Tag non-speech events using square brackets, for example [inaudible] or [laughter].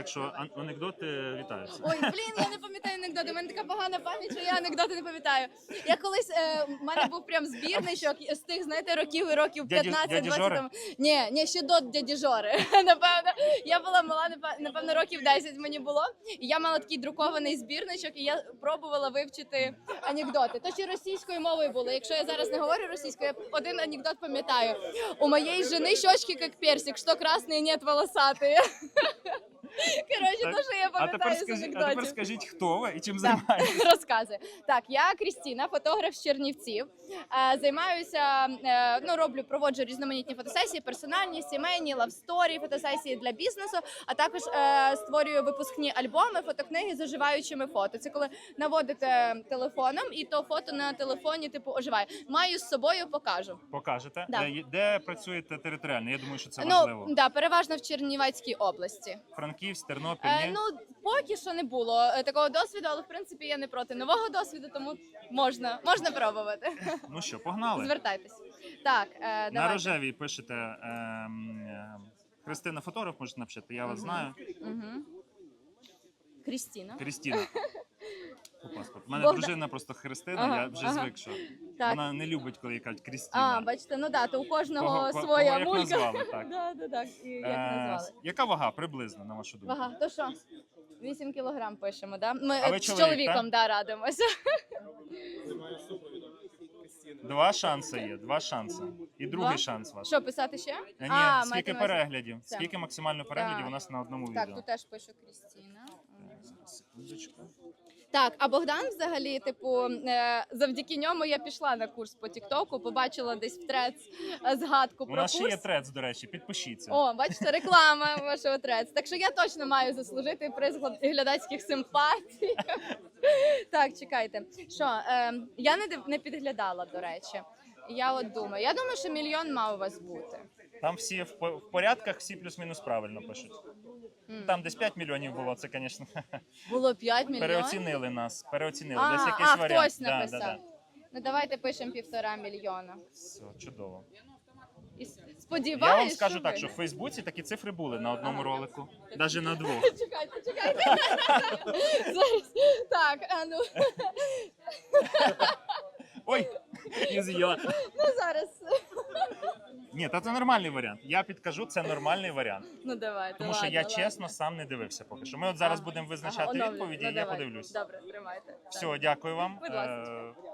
Так що ан- анекдоти вітаються. Ой, блін, я не пам'ятаю анекдоти. У мене така погана пам'ять, що я анекдоти не пам'ятаю. Я колись е, в мене був прям збірничок з тих, знаєте, років і років Дяді- 15 дяді 20 Жори? тому. Ні, ні, ще до дяді Жори. [laughs] Напевно, я була мала, напе- напевно, років 10 мені було. І я мала такий друкований збірничок, і я пробувала вивчити анекдоти. То ще російською мовою було. Якщо я зараз не говорю російською, я один анекдот пам'ятаю. У моєї жени щочки як персик, що красний, нет волосатий. [laughs] Коротше, то, що я А тепер пам'ятаю з скажіть, а анекдотів. тепер скажіть, хто ви і чим займаєтесь? [laughs] Розказує. Так, я Крістіна, фотограф з Чернівців. Е, Займаюся, е, ну роблю, проводжу різноманітні фотосесії, персональні, сімейні, лавсторі, фотосесії для бізнесу. А також е, створюю випускні альбоми, фотокниги з оживаючими фото. Це коли наводите телефоном, і то фото на телефоні типу оживає. Маю з собою, покажу. Покажете, Да. Е, де працюєте територіально? Я думаю, що це ну важливо. да, переважно в Чернівецькій області. Франківськ, Тернопіль, Е, ну поки що не було е, такого досвіду, але в принципі я не проти нового досвіду, тому можна, можна пробувати. Ну що, погнали? Звертайтесь. Так, е, На давайте. рожевій пишете ем, ем, Христина фотограф, можете написати. Я вас Мгм. знаю. Угу. Крістіна. Крістіна. [laughs] По паспорту. У мене Богдан- дружина просто Христина, Ага, я вже ага. звик, що Так. вона не любить, коли їй кажуть Крістіна. А, бачите, ну да, то у кожного Кого- своя кого як мулька. назвали, [laughs] так. Да, да, так, і як Е, назвали. яка вага приблизно, на вашу думку? Вага, то що? 8 кілограм пишемо, да? Ми А ви е, з чоловік, чоловіком да, радимося. Два шанси є, два шанси. І другий Два? шанс ваш. Що, писати ще? Е, Ні, А, скільки на увазі? переглядів? Це. Скільки максимально переглядів Так. у нас на одному Так, відео? тут теж пишу Крістіна. Секундочку. Так, а Богдан взагалі, типу, е, завдяки ньому я пішла на курс по Тіктоку, побачила десь в трец згадку У про нас ще є трец, до речі, підпишіться. О, бачите, реклама вашого трец. Так що я точно маю заслужити приз глядацьких симпатій. [laughs] так, чекайте. Що, е, я не, не підглядала, до речі. Я от думаю. Я думаю, що мільйон мав у вас бути. Там всі в порядках, всі плюс-мінус правильно пишуть. Там десь 5 мільйонів було, це, звісно, [laughs] Було 5 мільйонів. переоцінили нас. Переоцінили. А, десь якийсь а варіант. хтось Да, написав. да, да. Ну давайте пишемо півтора мільйона. Все, чудово. І с- Я вам скажу що так, ви. що в Фейсбуці такі цифри були на одному ролику, навіть на двох. [laughs] Чекайте, чекайте. [laughs] Зараз. Так, а ну, Ой, і з'їла. Ну. Ні, та це нормальний варіант. Я підкажу, це нормальний варіант. Ну давайте. Тому що ладно, я ладно. чесно сам не дивився поки що. Ми от зараз будемо ага, визначати оновлю. відповіді, Ну, і я давай. подивлюсь. Добре, тримайте. Все, дякую вам. Будь ласка. Е,